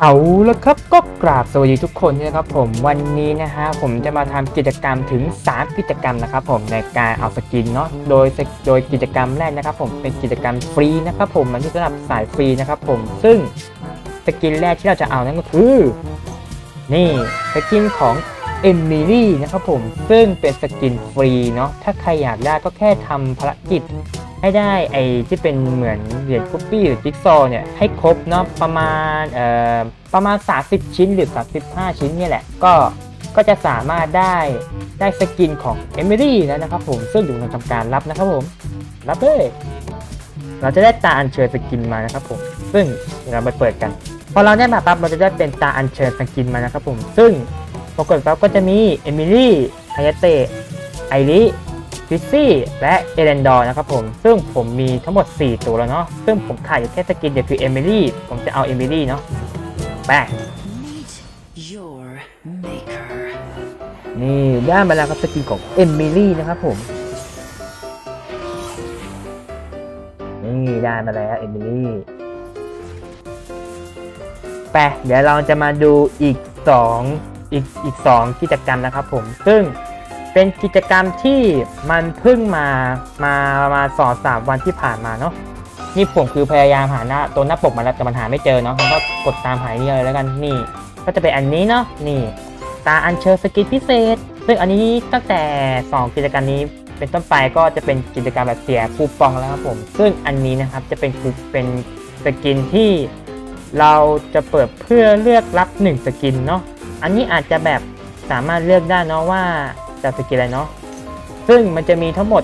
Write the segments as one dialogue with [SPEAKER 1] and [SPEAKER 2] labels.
[SPEAKER 1] เอาละครับก็กราบสวัสดีทุกคนนะครับผมวันนี้นะฮะผมจะมาทำกิจกรรมถึง 3 กิจกรรมนะครับผมในการเอาสกินเนาะโดยโดยกิจกรรมแรกนะครับผมเป็นกิจกรรมฟรีนะครับผมมันที่สำหรับสายฟรีนะครับผมซึ่งสกินแรกที่เราจะเอานั่นก็คือ นี่สกินของเอมิลี่นะครับผมซึ่งเป็นสกินฟรีเนาะถ้าใครอยากได้ก็แค่ทำภารกิจ ให้ได้ไอ้ที่เป็นเหมือนเหรียญคุปปี้หรือจิ๊กซอว์เนี่ยให้ครบเนาะประมาณเอ่อประมาณ 30 ชิ้นหรือ 35 ชิ้นเนี่ยแหละ ก็ก็จะสามารถได้ได้สกินของเอมิลี่แล้วนะครับผมซึ่งอยู่ในทำการรับนะครับผม รับเลยเราจะได้ตาอัญเชิญสกินมานะครับผม ซึ่งเดี๋ยวเราไปเปิดกัน พอเราได้มาปั๊บเราจะได้เป็นตาอัญเชิญสกินมานะครับผม ซึ่งปรากฏปั๊บก็จะมีเอมิลี่ไฮยาเตะไอริ ฟิซซี่และเอเรนดอร์นะครับผม ซึ่งผมมีทั้งหมด 4 ตัวแล้วเนาะซึ่งผมขาดอยู่แค่สกินเดียวคือเอมิลี่ผมจะเอาเอมิลี่เนาะแปะ
[SPEAKER 2] Meet your maker.
[SPEAKER 1] นี่ได้มาแล้วครับสกินของเอมิลี่นะครับผมนี่ได้มาแล้วเอมิลี่แปะเดี๋ยวเราจะมาดูอีก 2 อีกอีก 2 กิจกรรมนะครับผมซึ่ง เป็นกิจกรรมที่มันเพิ่งมามามาสองสามวันที่ผ่านมาเนาะนี่ผมคือพยายามหาหน้าตัวหน้าปกมาแล้วแต่มันหาไม่เจอเนาะผมก็กดตามหายนี่เลยแล้วกันนี่ ก็จะเป็นอันนี้เนาะนี่ ตาอัญเชิญสกินพิเศษ ซึ่งอันนี้ตั้งแต่ 2 กิจกรรมนี้เป็นต้นไปก็จะเป็นกิจกรรมแบบเสียคูปองแล้วครับผม ซึ่งอันนี้นะครับจะเป็นคูเป็นสกินที่เราจะเปิดเพื่อเลือกรับ 1 สกินเนาะอันนี้อาจจะแบบสามารถเลือกได้เนาะว่า จะสกินอะไรเนาะซึ่งมันจะมีทั้งหมด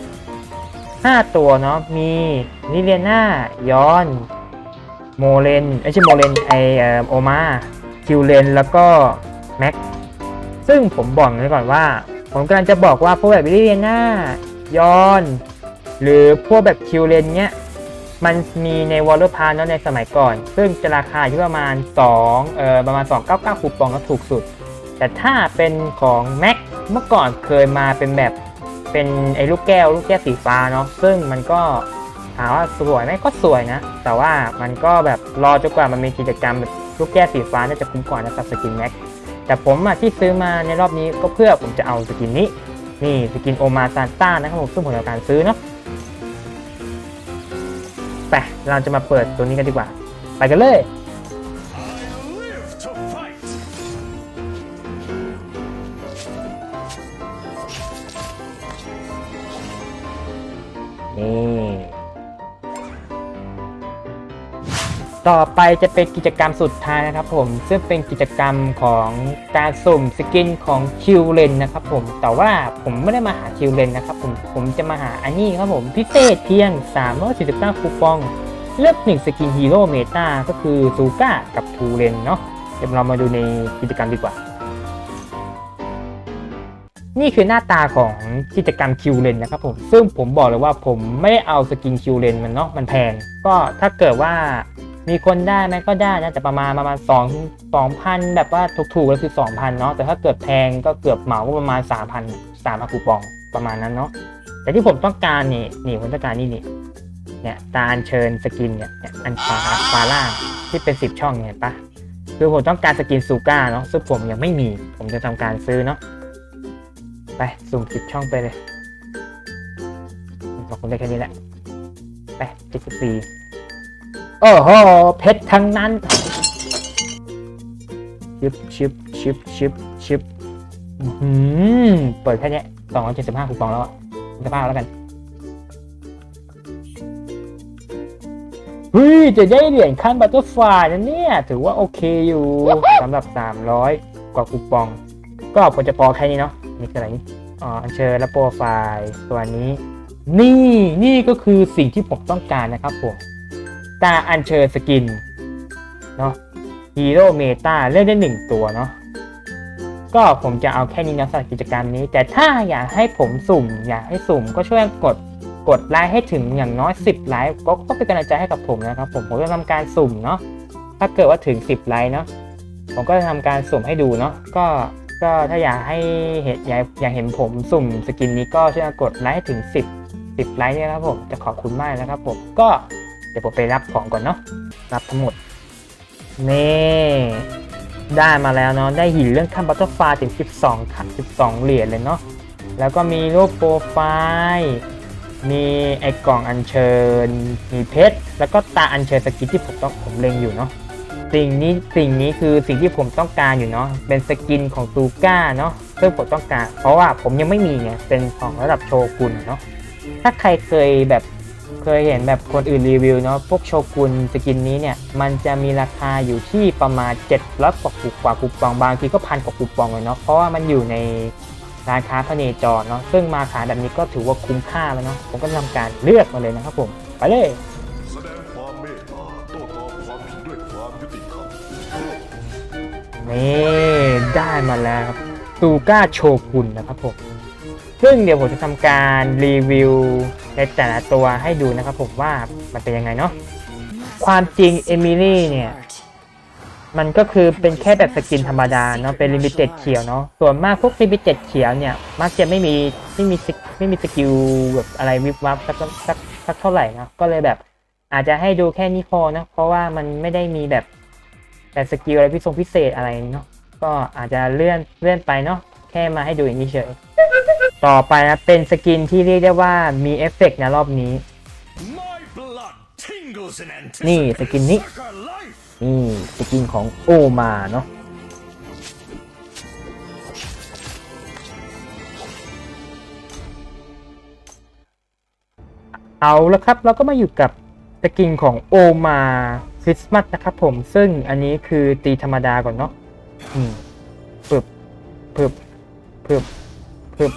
[SPEAKER 1] 5 ตัวเนาะมีนิเลียนายอนโมเลนไม่ใช่โมเลนไอโอมาคิวเลนแล้วก็แม็กซึ่งผมบอกไว้ก่อนว่า ผมกำลังจะบอกว่าพวกแบบวิเลียนายอนหรือพวกแบบคิวเลนเนี้ยมันมีในวอลเลอร์พาร์เนาะในสมัยก่อน ซึ่งจะราคาอยู่ประมาณ2เอ่อประมาณ299คูปองก็ถูกสุด แต่ถ้าเป็นของแม็ก เมื่อก่อนเคยมาเป็นแบบเป็นไอ้ลูกแก้ว ลูกแก้วสีฟ้าเนาะซึ่งมันก็ถามว่าสวยไหมก็สวยนะ แต่ว่ามันก็แบบรอจนกว่ามันมีกิจกรรมแบบลูกแก้วสีฟ้าน่าจะคุ้มกว่านะกับสกินแม็กแต่ผมอะที่ซื้อมาในรอบนี้ก็เพื่อผมจะเอาสกินนี้ นี่สกินโอมาซานต้านะครับผมซึ่งผมจะการซื้อเนาะไปเราจะมาเปิดตัวนี้กันดีกว่า ไปกันเลย ต่อไปจะเป็นกิจกรรมสุดท้ายนะครับผมซึ่งเป็นกิจกรรมของการสุ่มสกินของคิวเลนนะครับผมแต่ว่าผมไม่ได้มาหาคิวเลนนะครับผมผมจะมาหาอันนี้ครับผมพิเศษเพียง 349 คูปอง เลือกหนึ่งสกินฮีโร่เมตาก็คือซูก้ากับทูเลนเนาะเดี๋ยวเรามาดูในกิจกรรมดีกว่า นี่คือหน้าตาของกิจกรรมคิวเลนนะครับผมซึ่งผมบอกเลยว่าผมไม่ได้เอาสกินคิวเลนมันเนาะมันแพงก็ถ้าเกิดว่า มีคนได้ไหมก็ได้นะแต่ประมาณประมาณ2 2,000แบบว่าถูกๆก็คือ2,000เนาะแต่ถ้าเกิดแพงก็เกือบเหมาก็ประมาณ3,000 3,000คูปองประมาณนั้นเนาะแต่ที่ผมต้องการนี่นี่ผมต้องการนี่นี่เนี่ยตาอัญเชิญสกินเนี่ยเนี่ยอันฟาฟาล่างที่เป็น10ช่องเนี่ยเห็นปะคือผมต้องการสกินซูก้าเนาะซึ่งผมยังไม่มี ผมจะทำการซื้อเนาะไปสุ่มสิบช่องไปเลยบอกคุณได้แค่นี้แหละไปเจ็ดสิบสี่ โอ้โหเพชรทั้งนั้น ชิบชิบชิบชิบชิบอื้อหืมเปิดแค่เนี้สองร้อยเจ็ดสิบห้าคูปองแล้วอะจะพาแล้วกัน เฮ้ย จะได้เหรียญขั้นบัตเตอร์ฟลายนะเนี่ย ถือว่าโอเคอยู่สำหรับ 300 กว่าคูปอง ก็พอจะพอแค่นี้เนาะนี่คืออะไรนี่อ๋ออัญเชิญและโปรไฟล์ตัวนี้ นี่นี่ก็คือสิ่งที่ผมต้องการนะครับผม กาอัญเชิญสกินเนาะฮีโร่เมตาเล่นได้หนึ่งตัวเนาะก็ผมจะเอาแค่นี้นะสำหรับกิจกรรมนี้ แต่ถ้าอยากให้ผมสุ่ม อยากให้สุ่มก็ช่วยกดกดไลค์ให้ถึงอย่างน้อย 10 ไลค์ก็ก็เป็นกำลังใจให้กับผมนะครับ ผมผมจะทำการสุ่มเนาะถ้าเกิดว่าถึง 10 ไลค์เนาะผมก็จะทำการสุ่มให้ดูเนาะก็ก็ถ้าอยากให้เห็นอยากอยากเห็นผมสุ่มสกินนี้ก็ช่วยกดไลค์ให้ถึง 10 10 ไลค์เนี่ยนะครับผมจะขอบคุณมากนะครับผมก็ เดี๋ยวผมไปรับของก่อนเนาะรับทั้งหมดนี่ได้มาแล้วเนาะได้หินเรื่องขั้นบัตเตอร์ฟาถึง 12ขั้น12 เหรียญเลยเนาะแล้วก็มีรูปโปรไฟล์มีไอ้กล่องอัญเชิญ มีเพชรแล้วก็ตาอัญเชิญสกินที่ผมต้องผมเล็งอยู่เนาะสิ่งนี้สิ่งนี้คือสิ่งที่ผมต้องการอยู่เนาะเป็นสกินของตูก้าเนาะซึ่งผมต้องการ เพราะว่าผมยังไม่มีไงเป็นของระดับโชกุนเนาะถ้าใครเคยแบบ เคยเห็นแบบคนอื่นรีวิวเนาะพวกโชกุนสกินนี้เนี่ย มันจะมีราคาอยู่ที่ประมาณ700กว่าคูกว่าคูปองบางทีก็พันกว่าคูปองเลยเนาะเพราะว่ามันอยู่ในร้านค้าพเนจรเนาะซึ่งมาขายแบบนี้ก็ถือว่าคุ้มค่าแล้วเนาะผมก็ทำการเลือกมาเลยนะครับผม ไปเลย
[SPEAKER 3] แสดงความเมตตาโต้ตอบความผิดด้วยความยุติธรรม
[SPEAKER 1] นี่ได้มาแล้วครับตูก้าโชกุนนะครับผม ซึ่งเดี๋ยวผมจะทำการรีวิวในแต่ละตัวให้ดูนะครับผมว่ามันเป็นยังไงเนาะความจริงเอมิลี่เนี่ยมันก็คือเป็นแค่แบบสกินธรรมดาเนาะเป็นลิมิเต็ดเขียวเนาะส่วนมากพวกลิมิเต็ดเขียวเนี่ยมักจะไม่มีไม่มีไม่มีสกิลแบบอะไรวิบวับสักสักสักเท่าไหร่นะก็เลยแบบอาจจะให้ดูแค่นี้พอนะเพราะว่ามันไม่ได้มีแบบแบบสกิลอะไรพิเศษพิเศษอะไรเนาะก็อาจจะเลื่อนเลื่อนไปเนาะแค่มาให้ดูอย่างนี้เฉย ต่อไปนะเป็นสกินที่เรียกได้ว่ามีเอฟเฟกต์นะรอบนี้
[SPEAKER 3] My blood tingles in
[SPEAKER 1] นี่สกินนี้
[SPEAKER 3] Sucker life
[SPEAKER 1] นี่สกินของโอมาเนาะเอาละครับเราก็มาอยู่กับสกินของโอมาคริสต์มาสนะครับผมซึ่งอันนี้คือตีธรรมดาก่อนเนาะอืมปึบปึบปึบปึบ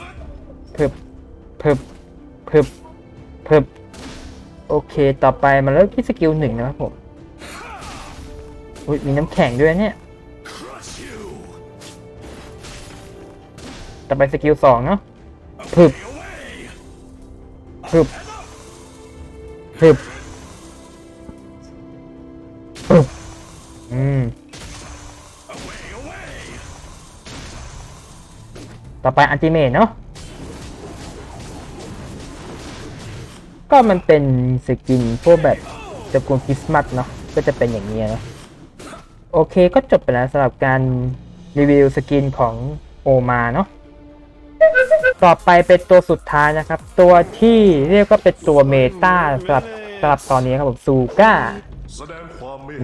[SPEAKER 1] ปึบปึบปึบปึบโอเค ต่อไปมาเริ่มที่สกิลหนึ่งนะครับผมอุ้ยมีน้ำแข็งด้วยเนี่ย ต่อไปสกิลสองเนาะเพึบ
[SPEAKER 3] away
[SPEAKER 1] พึบพึบพึบอืมต่อไปอันติเมทเนาะ ก็มันเป็นสกินพวกแบบตระกูลคริสต์มาสเนาะก็จะเป็นอย่างนี้นะโอเคก็จบไปแล้วสำหรับการรีวิวสกินของโอมาเนาะต่อไปเป็นตัวสุดท้ายนะครับ ตัวที่เรียกว่าเป็นตัวเมตาสำหรับสำหรับตอนนี้ครับผมซูก้า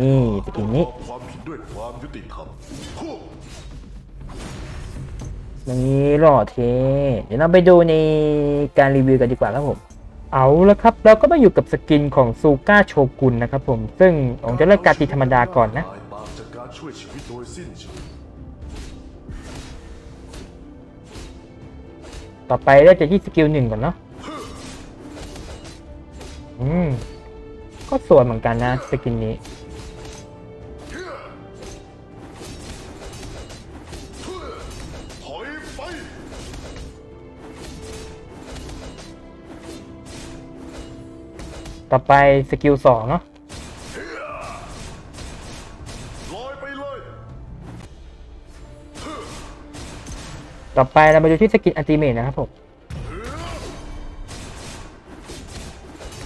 [SPEAKER 1] นี่สกินนี้
[SPEAKER 3] มผิดด้วยความยุติธรรมพวก
[SPEAKER 1] อย่างนี้หล่อเทเดี๋ยวเราไปดูในการรีวิวกันดีกว่าครับผม เอาละครับ เราก็มาอยู่กับสกินของซูก้าโชกุนนะครับผม ซึ่งผมจะเลือกการตีธรรมดาก่อนนะ
[SPEAKER 3] ต่
[SPEAKER 1] อไปเราจะที่สกิลหนึ่งก่อนเนาะอืม ก็สวยเหมือนกันนะสกินนี้ ต่อไปสกิลสองเนาะ
[SPEAKER 3] ลอยไปเลย
[SPEAKER 1] ต่อไปเรามาดูที่สกินอัลติเมทนะครับผม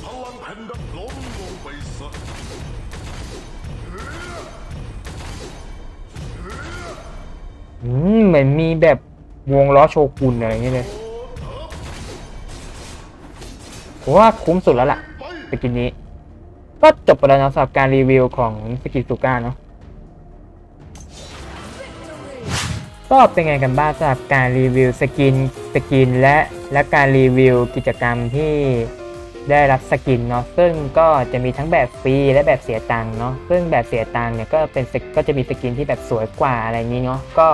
[SPEAKER 3] พลังแผ่นดินล้มลงไปซะ
[SPEAKER 1] อืมเหมือนมีแบบวงล้อโชกุนอะไรอย่างเงี้ยเลยผมว่าคุ้มสุดแล้วล่ะ
[SPEAKER 3] ไป
[SPEAKER 1] สกินนี้ ก็จบไปแล้วนะสำหรับการรีวิวของสกินซูก้าเนาะก็เป็นไงกันบ้างสำหรับการรีวิวสกินสกินและและการรีวิวกิจกรรมที่ได้รับสกินเนาะซึ่งก็จะมีทั้งแบบฟรีและแบบเสียตังค์เนาะซึ่งแบบเสียตังค์เนี่ยก็เป็นก็จะมีสกินที่แบบสวยกว่าอะไรนี้เนาะก็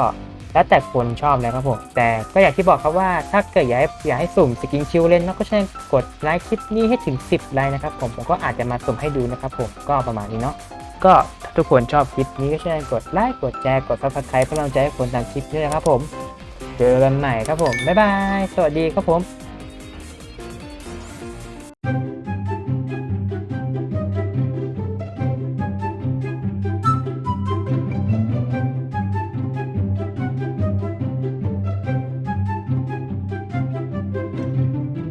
[SPEAKER 1] แล้วแต่คนชอบนะครับผม แต่ก็อยากที่บอกครับว่าถ้าเกิดอยากให้อยากให้สุ่มสกินชิลเล่นนะก็ช่วยกดไลค์คลิปนี้ให้ถึง 10 ไลค์นะครับผมผมก็อาจจะมาสุ่มให้ดูนะครับผมก็ประมาณนี้เนาะก็ถ้าทุกคนชอบคลิปนี้ก็ช่วยกดไลค์กดแชร์กดซับสไครป์เพื่อเราจะให้คนทำคลิปด้วยนะครับผม เจอกันใหม่ครับผมบ๊ายบายสวัสดีครับผม